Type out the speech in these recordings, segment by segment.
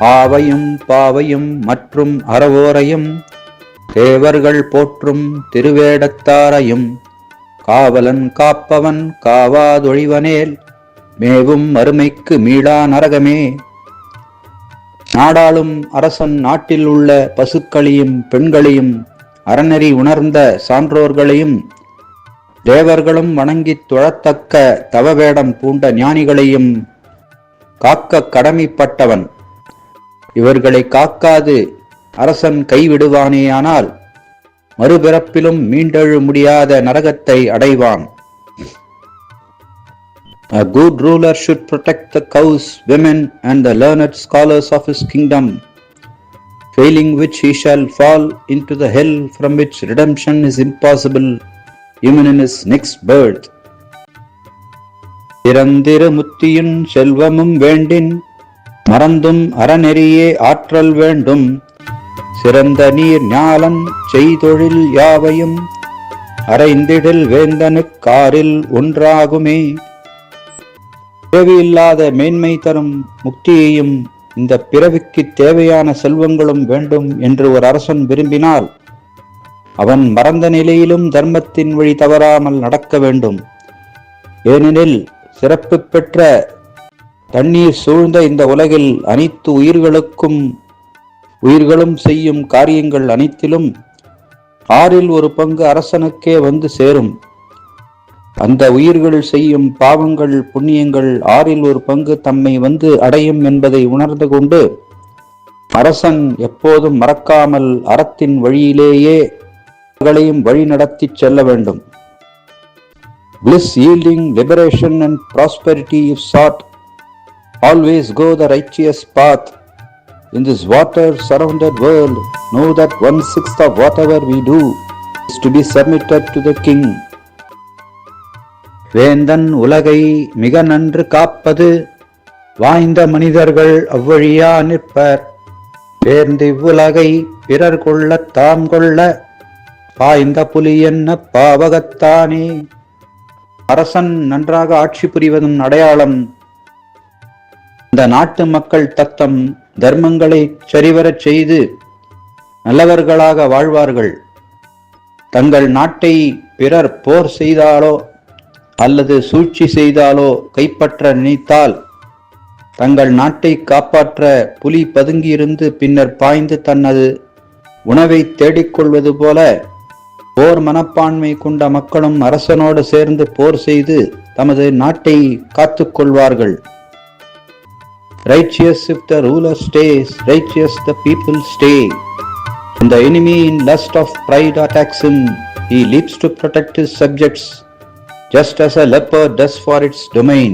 ஆவையும் பாவையும் மற்றும் அறவோரையும் தேவர்கள் போற்றும் திருவேடத்தாரையும் காவலன் காப்பவன் காவாதொழிவனேல் மேவும் மறுமைக்கு மீளா நரகமே. நாடாளும் அரசன் நாட்டில் உள்ள பசுக்களையும் பெண்களையும் அறநெறி உணர்ந்த சான்றோர்களையும் தேவர்களும் வணங்கித் தொழத்தக்க தவவேடம் பூண்ட ஞானிகளையும் காக்க கடமைப்பட்டவன். இவர்களை காக்காது அரசன் கைவிடுவானேயானால் மறுபிறப்பிலும் மீண்டெழு முடியாத நரகத்தை அடைவான் A good ruler should protect the cows, women, and the learned scholars of his kingdom, failing which he shall fall into the hell from which redemption is impossible even in his next birth. பிறந்திரு முத்தியின் செல்வமும் வேண்டின் மறந்தும் அறநெறியே ஆற்றல் வேண்டும். சிறந்த நீர் ஞாலம் செய்தொழில் யாவையும் அறைந்திடில் வேந்தனுக்காரில் ஒன்றாகுமே. தேவையில்லாத மேன்மை தரும் முக்தியையும் இந்த பிறவிக்கு தேவையான செல்வங்களும் வேண்டும் என்று ஒரு அரசன் விரும்பினால் அவன் மறந்த நிலையிலும் தர்மத்தின் வழி தவறாமல் நடக்க வேண்டும். ஏனெனில் சிறப்பு பெற்ற தண்ணீர் சூழ்ந்த இந்த உலகில் அனைத்து உயிர்களுக்கும் உயிர்களும் செய்யும் காரியங்கள் அனைத்திலும் ஆறில் ஒரு பங்கு அரசனுக்கே வந்து சேரும். அந்த உயிர்கள் செய்யும் பாவங்கள் புண்ணியங்கள் ஆறில் ஒரு பங்கு தம்மை வந்து அடையும் என்பதை உணர்ந்து கொண்டு அரசன் எப்போதும் மறக்காமல் அறத்தின் வழியிலேயே அவர்களையும் வழி நடத்தி செல்ல வேண்டும். Bliss yielding liberation and prosperity if sat always go the righteous path in this water surrounded world know that one sixth of whatever we do is to be submitted to the king வேந்தன் உலகை மிக நன்று காப்பது வாய்ந்த மனிதர்கள் அவ்வழியா நிற்பர் பேர்ந்து இவ்வுலகை பிறர் கொள்ள தாம் கொள்ள பாய்ந்த புலி என்ன பாவகத்தானே அரசன் நன்றாக ஆட்சி புரிவதன் அடையாளம் நாட்டு மக்கள் தத்தம் தர்மங்களை சரிவரச் செய்து நல்லவர்களாக வாழ்வார்கள். தங்கள் நாட்டை பிறர் போர் செய்தாலோ அல்லது சூழ்ச்சி செய்தாலோ கைப்பற்ற நினைத்தால் தங்கள் நாட்டை காப்பாற்ற புலி பதுங்கியிருந்து பின்னர் பாய்ந்து தனது உணவை தேடிக்கொள்வது போல போர் மனப்பான்மை கொண்ட மக்களும் அரசனோடு சேர்ந்து போர் செய்து தமது நாட்டை காத்துக்கொள்வார்கள். Righteous if the ruler stays, righteous the people stay. When the enemy in lust of pride attacks him, he leaps to protect his subjects, just as a leopard does for its domain.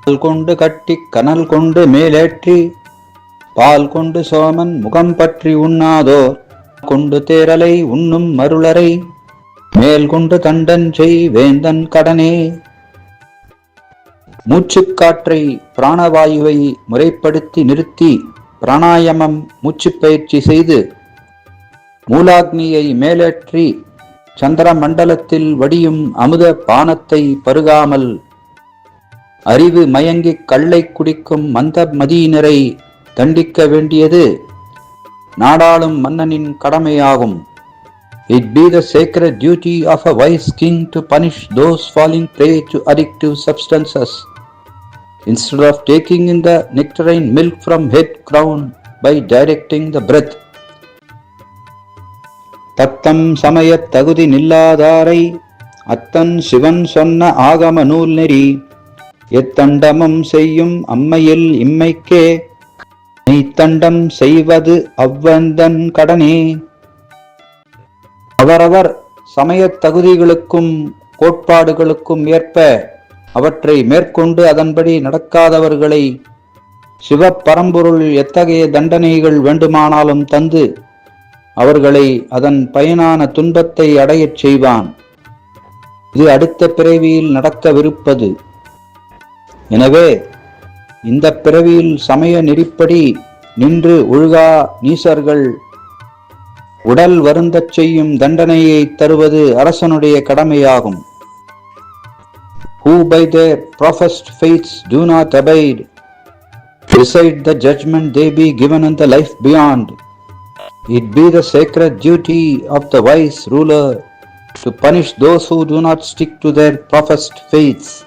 பால் கொண்டு கட்டி கனல் கொண்டு மேலேற்றி பால் கொண்டு சோமன் முகம் பற்றி உண்ணாதோர் கொண்டு தேரலை உண்ணும் மருளரை மேல் கொண்டு தண்டன் செய் வேந்தன் கடனே மூச்சுக்காற்றை பிராணவாயுவை முறைப்படுத்தி நிறுத்தி பிராணாயாமம் மூச்சு பயிற்சி செய்து மூலாக்னியை மேலேற்றி சந்திர மண்டலத்தில் வடியும் அமுத பானத்தை பருகாமல் அறிவு மயங்கிக் கள்ளை குடிக்கும் மந்த மதியினரை தண்டிக்க வேண்டியது நாடாளும் மன்னனின் கடமையாகும். It be the sacred duty of a wise king to punish those falling prey to addictive substances instead of taking in the nectarine milk from head crown by directing the breath. தத்தம் சமயத் தகுதி நில்லாதாரை அத்தன் சிவன் சொன்ன ஆகம நூல் நெறி எத்தண்டமும் செய்யும் அம்மையில் இம்மைக்கே மெய்த்தண்டம் செய்வது அவ்வந்தன் கடனே அவரவர் சமயத் தகுதிகளுக்கும் கோட்பாடுகளுக்கும் ஏற்ப அவற்றை மேற்கொண்டு அதன்படி நடக்காதவர்களை சிவப்பரம்பொருள் எத்தகைய தண்டனைகள் வேண்டுமானாலும் தந்து அவர்களை அதன் பயனான துன்பத்தை அடையச் செய்வான். இது அடுத்த பிறவியில் நடக்கவிருப்பது. எனவே இந்த பிறவியில் சமய நெறிப்படி நின்று ஒழுகா நீசர்கள் உடல் வருந்தச் செய்யும் தண்டனையை தருவது அரசனுடைய கடமையாகும். Who by their professed faiths do not abide Beside the judgment they be given in the life beyond. It be the sacred duty of the wise ruler to punish those who do not stick to their professed faiths.